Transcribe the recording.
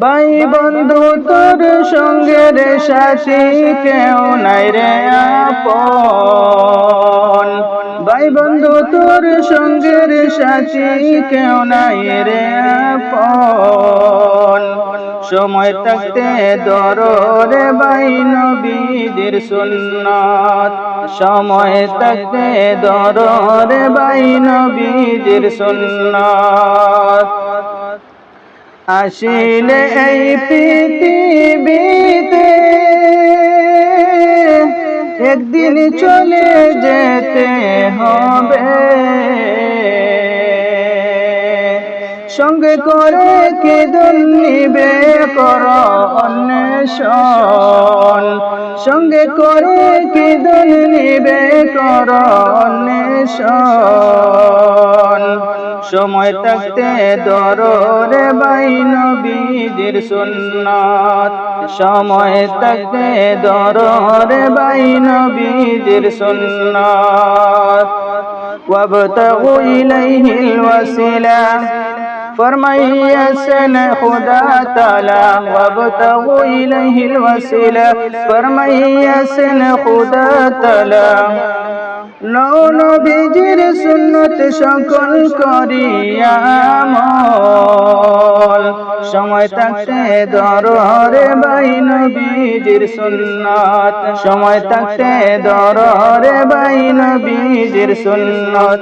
ভাই বন্ধু তোর সঙ্গে রে সাথী কেউ নাই রে আপন। ভাই বন্ধু তোর সঙ্গে রে সাথী কেউ নাই রে আপন। সময় থাকতে দররে বাই নবীদের সুন্নাত। সময় থাকতে দররে বাই নবীদের সুন্নাত। আসিলে এই পৃথিবীতে একদিন চলে যেতে হবে। সঙ্গে করে কেদন, নিবে কর অন্বেষণ। সঙ্গে করে কেদন, নিবে কর অন্বেষণ। সময় থাকতে দররে বাই নবীজির সুন্নাত সময় থাকতে দররে বাই নবীজির সুন্নাত وابتغوا إليه الوسيلة فرميسن خدا تعالى وابتغوا إليه الوسيلة فرميسن خدا تعالى নবীজির সুন্নত সকল করিয়ামল সময় থাকতে দরহরে বাই নবীজির সুন্নত। সময় থাকতে দরহরে বাই নবীজির সুন্নত।